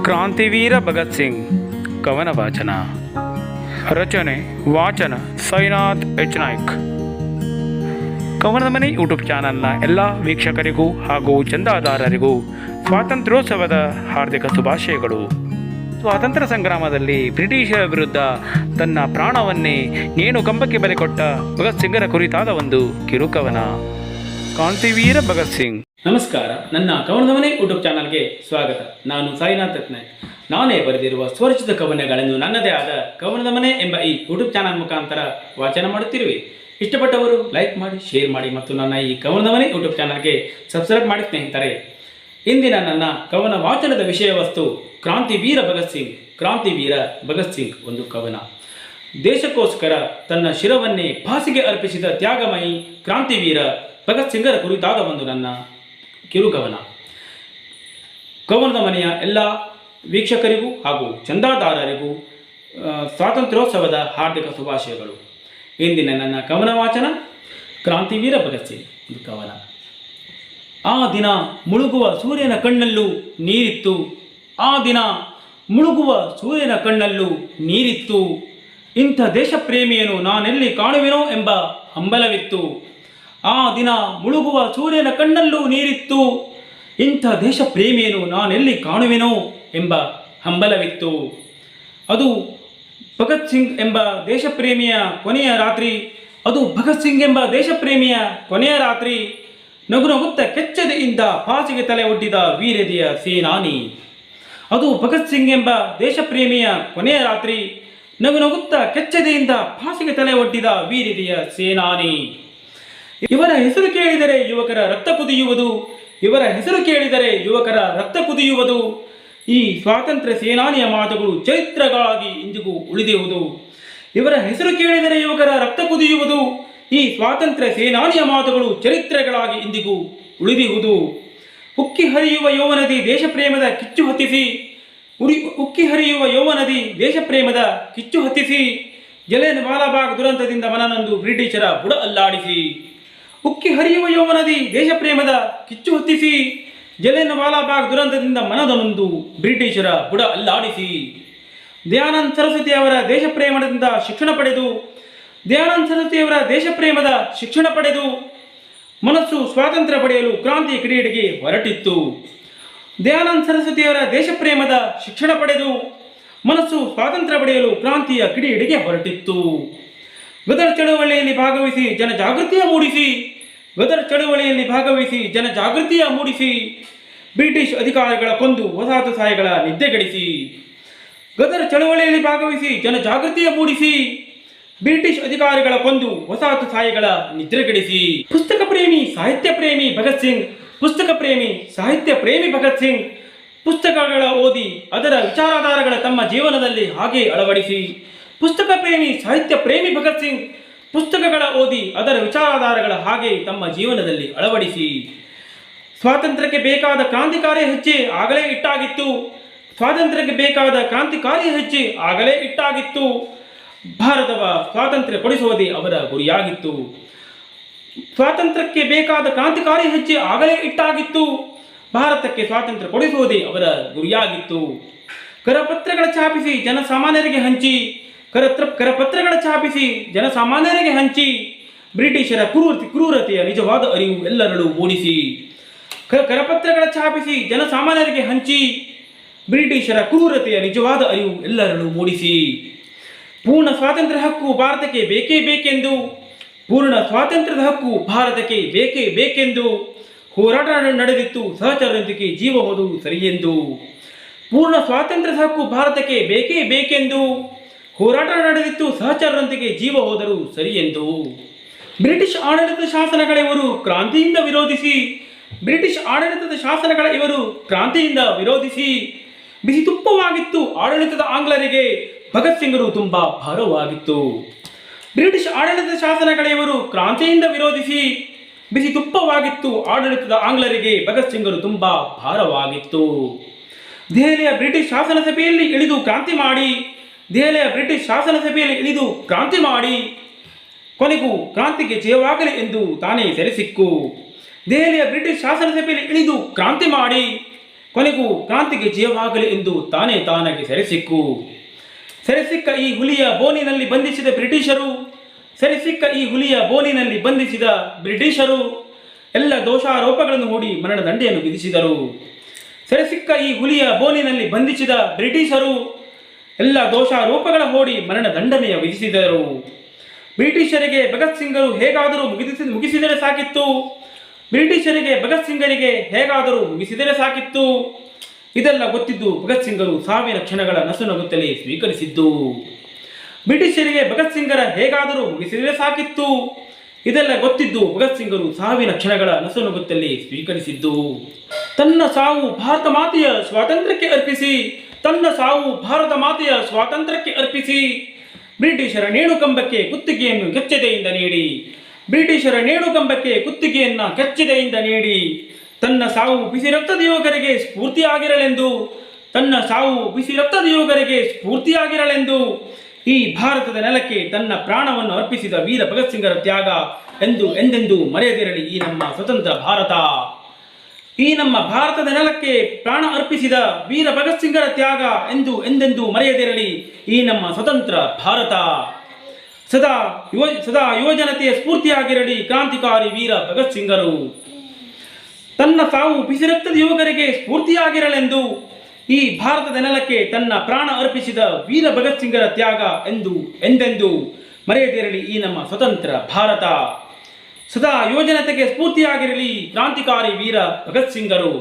ಕ್ರಾಂತಿವೀರ ಭಗತ್ ಸಿಂಗ್, ಕವನ ವಾಚನ. ರಚನೆ, ವಾಚನ, ಸೈನಾಥ್ ಎಚ್ ನಾಯ್ಕ್. ಕವನದ ಮನೆ ಯೂಟ್ಯೂಬ್ ಚಾನಲ್ನ ಎಲ್ಲ ವೀಕ್ಷಕರಿಗೂ ಹಾಗೂ ಚಂದಾದಾರರಿಗೂ ಸ್ವಾತಂತ್ರ್ಯೋತ್ಸವದ ಹಾರ್ದಿಕ ಶುಭಾಶಯಗಳು. ಸ್ವಾತಂತ್ರ್ಯ ಸಂಗ್ರಾಮದಲ್ಲಿ ಬ್ರಿಟಿಷರ ವಿರುದ್ಧ ತನ್ನ ಪ್ರಾಣವನ್ನೇ ನೇಣು ಕಂಬಕ್ಕೆ ಬಲಿಕೊಟ್ಟ ಭಗತ್ ಸಿಂಗರ ಕುರಿತಾದ ಒಂದು ಕಿರುಕವನ. ಕ್ರಾಂತಿವೀರ ಭಗತ್ ಸಿಂಗ್. ನಮಸ್ಕಾರ, ನನ್ನ ಕವನವನೆ ಮನೆ ಯೂಟ್ಯೂಬ್ ಚಾನಲ್ಗೆ ಸ್ವಾಗತ. ನಾನು ಸಾಯಿನಾಥ್ ರತ್ನಾಯ್ ನಾನೇ ಬರೆದಿರುವ ಸ್ವರಚಿತ ಕವನಗಳನ್ನು ನನ್ನದೇ ಆದ ಕವನದ ಮನೆ ಎಂಬ ಈ ಯೂಟ್ಯೂಬ್ ಚಾನಲ್ ಮುಖಾಂತರ ವಾಚನ ಮಾಡುತ್ತಿರುವೆ. ಇಷ್ಟಪಟ್ಟವರು ಲೈಕ್ ಮಾಡಿ, ಶೇರ್ ಮಾಡಿ ಮತ್ತು ನನ್ನ ಈ ಕವನದ ಮನೆ ಯೂಟ್ಯೂಬ್ ಚಾನಲ್ಗೆ ಸಬ್ಸ್ಕ್ರೈಬ್ ಮಾಡಿ ಸ್ನೇಹಿತರೆ. ಇಂದಿನ ನನ್ನ ಕವನ ವಾಚನದ ವಿಷಯ ವಸ್ತು ಕ್ರಾಂತಿವೀರ ಭಗತ್ ಸಿಂಗ್. ಕ್ರಾಂತಿವೀರ ಭಗತ್ ಸಿಂಗ್ ಒಂದು ಕವನ. ದೇಶಕ್ಕೋಸ್ಕರ ತನ್ನ ಶಿರವನ್ನೇ ಫಾಸಿಗೆ ಅರ್ಪಿಸಿದ ತ್ಯಾಗಮಯಿ ಕ್ರಾಂತಿವೀರ ಭಗತ್ ಸಿಂಗರ ಕುರಿತಾದ ಒಂದು ನನ್ನ ಕಿರುಕವನ ಕವನದ ಮನೆಯ ಎಲ್ಲ ವೀಕ್ಷಕರಿಗೂ ಹಾಗೂ ಚಂದಾದಾರರಿಗೂ ಸ್ವಾತಂತ್ರ್ಯೋತ್ಸವದ ಹಾರ್ದಿಕ ಶುಭಾಶಯಗಳು. ಇಂದಿನ ನನ್ನ ಕವನ ವಾಚನ ಕ್ರಾಂತಿವೀರ ಭಗತ್ ಸಿಂಗ್ ಕವನ ಆ ದಿನ ಮುಳುಗುವ ಸೂರ್ಯನ ಕಣ್ಣಲ್ಲೂ ನೀರಿತ್ತು. ಆ ದಿನ ಮುಳುಗುವ ಸೂರ್ಯನ ಕಣ್ಣಲ್ಲೂ ನೀರಿತ್ತು. ಇಂಥ ದೇಶಪ್ರೇಮಿಯನ್ನು ನಾನೆಲ್ಲಿ ಕಾಣುವೆನೋ ಎಂಬ ಹಂಬಲವಿತ್ತು. ಆ ದಿನ ಮುಳುಗುವ ಸೂರ್ಯನ ಕಣ್ಣಲ್ಲೂ ನೀರಿತ್ತು. ಇಂಥ ದೇಶಪ್ರೇಮಿಯನ್ನು ನಾನೆಲ್ಲಿ ಕಾಣುವೆನೋ ಎಂಬ ಹಂಬಲವಿತ್ತು. ಅದು ಭಗತ್ ಸಿಂಗ್ ಎಂಬ ದೇಶಪ್ರೇಮಿಯ ಕೊನೆಯ ರಾತ್ರಿ, ಅದು ಭಗತ್ ಸಿಂಗ್ ಎಂಬ ದೇಶಪ್ರೇಮಿಯ ಕೊನೆಯ ರಾತ್ರಿ ನಗು ನಗುತ್ತ ಕೆಚ್ಚದೆಯಿಂದ ಪಾಚಿಗೆ ತಲೆ ಒಡ್ಡಿದ ವೀರದಿಯ ಸೇನಾನಿ. ಅದು ಭಗತ್ ಸಿಂಗ್ ಎಂಬ ದೇಶಪ್ರೇಮಿಯ ಕೊನೆಯ ರಾತ್ರಿ ನಗು ನಗುತ್ತ ಕೆಚ್ಚದೆಯಿಂದ ಪಾಸಿಗೆ ತಲೆ ಒಡ್ಡಿದ ವೀರದಿಯ ಸೇನಾನಿ. ಇವರ ಹೆಸರು ಕೇಳಿದರೆ ಯುವಕರ ರಕ್ತ ಕುದಿಯುವುದು. ಇವರ ಹೆಸರು ಕೇಳಿದರೆ ಯುವಕರ ರಕ್ತ ಕುದಿಯುವುದು. ಈ ಸ್ವಾತಂತ್ರ್ಯ ಸೇನಾನಿಯ ಮಾತುಗಳು ಚರಿತ್ರಗಳಾಗಿ ಇಂದಿಗೂ ಉಳಿದಿರುವುದು. ಇವರ ಹೆಸರು ಕೇಳಿದರೆ ಯುವಕರ ರಕ್ತ ಕುದಿಯುವುದು. ಈ ಸ್ವಾತಂತ್ರ್ಯ ಸೇನಾನಿಯ ಮಾತುಗಳು ಚರಿತ್ರೆಗಳಾಗಿ ಇಂದಿಗೂ ಉಳಿದಿರುವುದು. ಉಕ್ಕಿ ಹರಿಯುವ ಯೌವನದಿ ದೇಶಪ್ರೇಮದ ಕಿಚ್ಚು ಹತ್ತಿಸಿ. ಉರಿ, ಉಕ್ಕಿ ಹರಿಯುವ ಯೌವನದಿ ದೇಶಪ್ರೇಮದ ಕಿಚ್ಚು ಹತ್ತಿಸಿ. ಜಲೇನ್ ವಾಲಾಬಾಗ್ ದುರಂತದಿಂದ ಮನನೊಂದು ಬ್ರಿಟಿಷರ ಬುಡ ಅಲ್ಲಾಡಿಸಿ. ಉಕ್ಕಿ ಹರಿಯುವ ಯೌವನದಿ ದೇಶಪ್ರೇಮದ ಕಿಚ್ಚು ಹೊತ್ತಿಸಿ ಜಲೇನ ವಾಲಾಬಾಗ್ ದುರಂತದಿಂದ ಮನದೊಂದು ಬ್ರಿಟಿಷರ ಬುಡ ಅಲ್ಲಾಡಿಸಿ. ದಯಾನಂದ ಸರಸ್ವತಿ ಅವರ ದೇಶಪ್ರೇಮದಿಂದ ಶಿಕ್ಷಣ ಪಡೆದು, ದಯಾನಂದ ಸರಸ್ವತಿ ಅವರ ದೇಶಪ್ರೇಮದ ಶಿಕ್ಷಣ ಪಡೆದು, ಮನಸ್ಸು ಸ್ವಾತಂತ್ರ್ಯ ಪಡೆಯಲು ಕ್ರಾಂತಿ ಕ್ರೀಡೆಗೆ ಹೊರಟಿತ್ತು. ದಯಾನಂದ ಸರಸ್ವತಿಯವರ ದೇಶಪ್ರೇಮದ ಶಿಕ್ಷಣ ಪಡೆದು, ಮನಸ್ಸು ಸ್ವಾತಂತ್ರ್ಯ ಪಡೆಯಲು ಕ್ರಾಂತಿಯ ಕ್ರೀಡೆಗೆ ಹೊರಟಿತ್ತು. ಗದರ್ ಚಳುವಳಿಯಲ್ಲಿ ಭಾಗವಹಿಸಿ ಜನ ಜಾಗೃತಿಯ ಮೂಡಿಸಿ. ಗದರ್ ಚಳುವಳಿಯಲ್ಲಿ ಭಾಗವಹಿಸಿ ಜನ ಜಾಗೃತಿಯ ಮೂಡಿಸಿ. ಬ್ರಿಟಿಷ್ ಅಧಿಕಾರಿಗಳ ಕೊಂದು ವಸಾಹತುಶಾಹಿಗಳ ನಿದ್ದೆಗೆಡಿಸಿ ಗದರ್ ಚಳವಳಿಯಲ್ಲಿ ಭಾಗವಹಿಸಿ ಜನ ಜಾಗೃತಿಯ ಮೂಡಿಸಿ. ಬ್ರಿಟಿಷ್ ಅಧಿಕಾರಿಗಳ ಕೊಂದು ವಸಾಹತುಶಾಹಿಗಳ ನಿದ್ರೆಗೆಡಿಸಿ ಪುಸ್ತಕ ಪ್ರೇಮಿ, ಸಾಹಿತ್ಯ ಪ್ರೇಮಿ ಭಗತ್ ಸಿಂಗ್, ಪುಸ್ತಕ ಪ್ರೇಮಿ, ಸಾಹಿತ್ಯ ಪ್ರೇಮಿ ಭಗತ್ ಸಿಂಗ್ ಪುಸ್ತಕಗಳ ಓದಿ ಅದರ ವಿಚಾರಧಾರಗಳ ತಮ್ಮ ಜೀವನದಲ್ಲಿ ಹಾಗೆ ಅಳವಡಿಸಿ. ಪುಸ್ತಕ ಪ್ರೇಮಿ, ಸಾಹಿತ್ಯ ಪ್ರೇಮಿ ಭಗತ್ ಸಿಂಗ್ ಪುಸ್ತಕಗಳ ಓದಿ ಅದರ ವಿಚಾರಾಧಾರಗಳ ಹಾಗೆ ತಮ್ಮ ಜೀವನದಲ್ಲಿ ಅಳವಡಿಸಿ. ಸ್ವಾತಂತ್ರ್ಯಕ್ಕೆ ಬೇಕಾದ ಕ್ರಾಂತಿಕಾರಿ ಹೆಜ್ಜೆ ಆಗಲೇ ಇಟ್ಟಾಗಿತ್ತು. ಸ್ವಾತಂತ್ರ್ಯಕ್ಕೆ ಬೇಕಾದ ಕ್ರಾಂತಿಕಾರಿ ಹೆಜ್ಜೆ ಆಗಲೇ ಇಟ್ಟಾಗಿತ್ತು. ಭಾರತವ ಸ್ವಾತಂತ್ರ್ಯ ಕೊಡಿಸುವುದೇ ಅವರ ಗುರಿಯಾಗಿತ್ತು. ಸ್ವಾತಂತ್ರ್ಯಕ್ಕೆ ಬೇಕಾದ ಕ್ರಾಂತಿಕಾರಿ ಹೆಜ್ಜೆ ಆಗಲೇ ಇಟ್ಟಾಗಿತ್ತು. ಭಾರತಕ್ಕೆ ಸ್ವಾತಂತ್ರ್ಯ ಕೊಡಿಸುವುದೇ ಅವರ ಗುರಿಯಾಗಿತ್ತು. ಕರಪತ್ರಗಳ ಛಾಪಿಸಿ ಜನಸಾಮಾನ್ಯರಿಗೆ ಹಂಚಿ. ಕರತ್ರ ಕರಪತ್ರಗಳ ಛಾಪಿಸಿ, ಜನಸಾಮಾನ್ಯರಿಗೆ ಹಂಚಿ, ಬ್ರಿಟಿಷರ ಕ್ರೂರತಿ ಕ್ರೂರತೆಯ ನಿಜವಾದ ಅರಿವು ಎಲ್ಲರಲ್ಲೂ ಮೂಡಿಸಿ ಕರಪತ್ರಗಳ ಛಾಪಿಸಿ, ಜನಸಾಮಾನ್ಯರಿಗೆ ಹಂಚಿ, ಬ್ರಿಟಿಷರ ಕ್ರೂರತೆಯ ನಿಜವಾದ ಅರಿವು ಎಲ್ಲರಲ್ಲೂ ಮೂಡಿಸಿ, ಪೂರ್ಣ ಸ್ವಾತಂತ್ರ್ಯ ಹಕ್ಕು ಭಾರತಕ್ಕೆ ಬೇಕೇ ಬೇಕೆಂದು, ಪೂರ್ಣ ಸ್ವಾತಂತ್ರ್ಯದ ಹಕ್ಕು ಭಾರತಕ್ಕೆ ಬೇಕೇ ಬೇಕೆಂದು, ಹೋರಾಟ ನಡೆದಿತ್ತು, ಸಹಚರರೊಂದಿಗೆ ಜೀವ ಹೋದು ಸರಿಯೆಂದು, ಪೂರ್ಣ ಸ್ವಾತಂತ್ರ್ಯದ ಹಕ್ಕು ಭಾರತಕ್ಕೆ ಬೇಕೇ ಬೇಕೆಂದು ಹೋರಾಟ ನಡೆದಿತ್ತು, ಸಹಚರರೊಂದಿಗೆ ಜೀವ ಹೋದರೂ ಸರಿ ಎಂದು. ಬ್ರಿಟಿಷ್ ಆಡಳಿತದ ಶಾಸನಗಳ ಇವರು ಕ್ರಾಂತಿಯಿಂದ ವಿರೋಧಿಸಿ, ಬ್ರಿಟಿಷ್ ಆಡಳಿತದ ಶಾಸನಗಳ ಇವರು ಕ್ರಾಂತಿಯಿಂದ ವಿರೋಧಿಸಿ ಬಿಸಿ ತುಪ್ಪವಾಗಿತ್ತು ಆಡಳಿತದ ಆಂಗ್ಲರಿಗೆ, ಭಗತ್ ಸಿಂಗರು ತುಂಬಾ ಭಾರವಾಗಿತ್ತು. ಬ್ರಿಟಿಷ್ ಆಡಳಿತದ ಶಾಸನಗಳ ಇವರು ಕ್ರಾಂತಿಯಿಂದ ವಿರೋಧಿಸಿ ಬಿಸಿ ತುಪ್ಪವಾಗಿತ್ತು ಆಡಳಿತದ ಆಂಗ್ಲರಿಗೆ, ಭಗತ್ ಸಿಂಗರು ತುಂಬಾ ಭಾರವಾಗಿತ್ತು. ದೆಹಲಿಯ ಬ್ರಿಟಿಷ್ ಶಾಸನ ಸಭೆಯಲ್ಲಿ ಇಳಿದು ಕ್ರಾಂತಿ ಮಾಡಿ ದೆಹಲಿಯ ಬ್ರಿಟಿಷ್ ಶಾಸನ ಸಭೆಯಲ್ಲಿ ಇಳಿದು ಕ್ರಾಂತಿ ಮಾಡಿ, ಕೊನೆಗೂ ಕ್ರಾಂತಿಗೆ ಜಯವಾಗಲಿ ಎಂದು ತಾನೇ ಸೆರೆಸಿಕ್ಕು. ದೆಹಲಿಯ ಬ್ರಿಟಿಷ್ ಶಾಸನ ಸಭೆಯಲ್ಲಿ ಇಳಿದು ಕ್ರಾಂತಿ ಮಾಡಿ, ಕೊನೆಗೂ ಕ್ರಾಂತಿಗೆ ಜಯವಾಗಲಿ ಎಂದು ತಾನೇ ತಾನಾಗಿ ಸೆರೆಸಿಕ್ಕು. ಸೆರೆಸಿಕ್ಕ ಈ ಹುಲಿಯ ಬೋನಿನಲ್ಲಿ ಬಂಧಿಸಿದ ಬ್ರಿಟಿಷರು, ಸೆರೆಸಿಕ್ಕ ಈ ಹುಲಿಯ ಬೋನಿನಲ್ಲಿ ಬಂಧಿಸಿದ ಬ್ರಿಟಿಷರು, ಎಲ್ಲ ದೋಷಾರೋಪಗಳನ್ನು ಹೂಡಿ ಮರಣದಂಡೆಯನ್ನು ವಿಧಿಸಿದರು. ಸೆರೆಸಿಕ್ಕ ಈ ಹುಲಿಯ ಬೋನಿನಲ್ಲಿ ಬಂಧಿಸಿದ ಬ್ರಿಟಿಷರು ಎಲ್ಲ ದೋಷಾರೋಪಗಳ ಹೂಡಿ ಮರಣದಂಡನೆಯ ವಿಧಿಸಿದರು. ಬ್ರಿಟಿಷರಿಗೆ ಭಗತ್ ಸಿಂಗರು ಹೇಗಾದರೂ ಮುಗಿಸಿ ಮುಗಿಸಿದರೆ ಸಾಕಿತ್ತು. ಬ್ರಿಟಿಷರಿಗೆ ಭಗತ್ ಸಿಂಗರಿಗೆ ಹೇಗಾದರೂ ಮುಗಿಸಿದರೆ ಸಾಕಿತ್ತು. ಇದೆಲ್ಲ ಗೊತ್ತಿದ್ದು ಭಗತ್ ಸಿಂಗರು ಸಾವಿನ ಕ್ಷಣಗಳ ನಸುನಗುತ್ತಲೇ ಸ್ವೀಕರಿಸಿದ್ದು. ಬ್ರಿಟಿಷರಿಗೆ ಭಗತ್ ಸಿಂಗರ ಹೇಗಾದರೂ ಮುಗಿಸಿದರೆ ಸಾಕಿತ್ತು. ಇದೆಲ್ಲ ಗೊತ್ತಿದ್ದು ಭಗತ್ ಸಿಂಗರು ಸಾವಿನ ಕ್ಷಣಗಳ ನಸುನಗುತ್ತಲೇ ಸ್ವೀಕರಿಸಿದ್ದು. ತನ್ನ ಸಾವು ಭಾರತ ಮಾತೆಯ ಸ್ವಾತಂತ್ರ್ಯಕ್ಕೆ ಅರ್ಪಿಸಿ ತನ್ನ ಸಾವು ಭಾರತ ಮಾತೆಯ ಸ್ವಾತಂತ್ರ್ಯಕ್ಕೆ ಅರ್ಪಿಸಿ, ಬ್ರಿಟಿಷರ ನೇಣುಕಂಬಕ್ಕೆ ಕುತ್ತಿಗೆಯನ್ನು ಕೆಚ್ಚೆದೆಯಿಂದ ನೀಡಿ, ಬ್ರಿಟಿಷರ ನೇಣುಕಂಬಕ್ಕೆ ಕುತ್ತಿಗೆಯನ್ನ ಕೆಚ್ಚೆದೆಯಿಂದ ನೀಡಿ, ತನ್ನ ಸಾವು ಬಿಸಿ ರಕ್ತದ ಯೋಗರಿಗೆ ಸ್ಫೂರ್ತಿಯಾಗಿರಲೆಂದು, ತನ್ನ ಸಾವು ಬಿಸಿ ರಕ್ತದ ಯೋಗರಿಗೆ ಸ್ಫೂರ್ತಿಯಾಗಿರಲೆಂದು ಈ ಭಾರತದ ನೆಲಕ್ಕೆ ತನ್ನ ಪ್ರಾಣವನ್ನು ಅರ್ಪಿಸಿದ ವೀರ ಭಗತ್ ಸಿಂಗರ ತ್ಯಾಗ ಎಂದು ಎಂದೆಂದೂ ಮರೆಯದಿರಲಿ ಈ ನಮ್ಮ ಸ್ವತಂತ್ರ ಭಾರತ. ಈ ನಮ್ಮ ಭಾರತದ ನೆಲಕ್ಕೆ ಪ್ರಾಣ ಅರ್ಪಿಸಿದ ವೀರ ಭಗತ್ ಸಿಂಗರ ತ್ಯಾಗ ಎಂದು ಎಂದೆಂದೂ ಮರೆಯದಿರಲಿ. ಈ ನಮ್ಮ ಸ್ವತಂತ್ರ ಭಾರತ. ಸದಾ ಯುವ, ಸದಾ ಯುವಜನತೆಯ ಸ್ಫೂರ್ತಿಯಾಗಿರಲಿ ಕ್ರಾಂತಿಕಾರಿ ವೀರ ಭಗತ್ ಸಿಂಗರು ತನ್ನ ಸಾವು ಬಿಸಿರಕ್ತದ ಯುವಕರಿಗೆ ಸ್ಫೂರ್ತಿಯಾಗಿರಲೆಂದು ಈ ಭಾರತದ ನೆಲಕ್ಕೆ ತನ್ನ ಪ್ರಾಣ ಅರ್ಪಿಸಿದ ವೀರ ಭಗತ್ ಸಿಂಗರ ತ್ಯಾಗ ಎಂದು ಎಂದೆಂದು ಮರೆಯದಿರಲಿ ಈ ನಮ್ಮ ಸ್ವತಂತ್ರ ಭಾರತ. ಸದಾ ಯುವಜನತೆಗೆ ಸ್ಫೂರ್ತಿಯಾಗಿರಲಿ ಕ್ರಾಂತಿಕಾರಿ ವೀರ ಭಗತ್ ಸಿಂಗರು.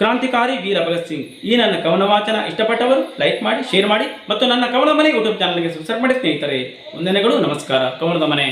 ಕ್ರಾಂತಿಕಾರಿ ವೀರ ಭಗತ್ ಸಿಂಗ್, ಈ ನನ್ನ ಕವನ ವಾಚನ ಇಷ್ಟಪಟ್ಟವರು ಲೈಕ್ ಮಾಡಿ, ಶೇರ್ ಮಾಡಿ ಮತ್ತು ನನ್ನ ಕವನ ಮನೆ ಯೂಟ್ಯೂಬ್ ಚಾನಲ್ಗೆ ಸಬ್ಸ್ಕ್ರೈಬ್ ಮಾಡಿ ಸ್ನೇಹಿತರೆ. ವಂದನೆಗಳು, ನಮಸ್ಕಾರ. ಕವನದ ಮನೆ.